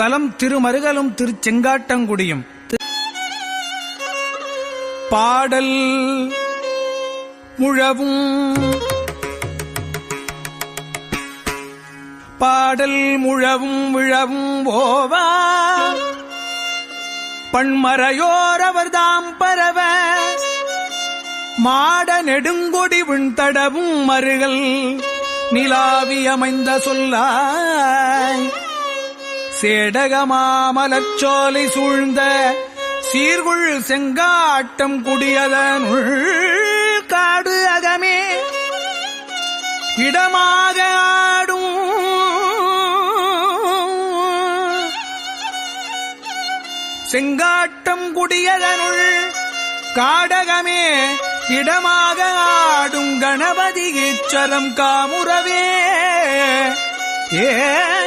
தலம் திருமருகலும் திருச்செங்காட்டங்குடியும். பாடல் முழவும். பாடல் முழவும் விழவும் ஓவா. பண்மறையோரவர்தாம் பரவ. மாட நெடுங்கொடி விண்தடவும் மருகல். நிலாவி அமைந்த சொல்லாய். சேடகமாமலச்சோலை சூழ்ந்த சீர்குள் செங்காட்டம் குடியதனுள் காடு அகமே. இடமாக ஆடும் செங்காட்டம் குடியதனுள் காடகமே. இடமாக ஆடும் கணபதி ஈச்சரம் காமுறவே. ஏ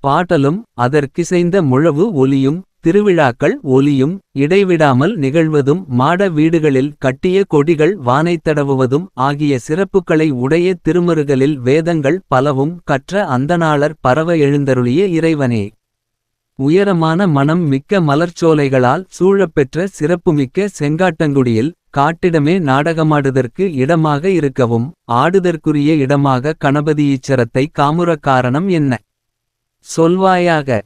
பாட்டலும் அதற்கிசைந்த முழவு ஒலியும் திருவிழாக்கள் ஒலியும் இடைவிடாமல் நிகழ்வதும் மாட வீடுகளில் கட்டிய கொடிகள் வானை தடவுவதும் ஆகிய சிறப்புகளை உடைய திருமருகலில் வேதங்கள் பலவும் கற்ற அந்தநாளர் பரவ எழுந்தருளிய இறைவனே. உயரமான மனம் மிக்க மலர்ச்சோலைகளால் சூழப்பெற்ற சிறப்புமிக்க செங்காட்டங்குடியில் காட்டிடமே நாடகமாடுதற்கு இடமாக இருக்கவும் ஆடுதற்குரிய இடமாக கணபதி ஈச்சரத்தை காமுற காரணம் என்ன? சொல்வாயாக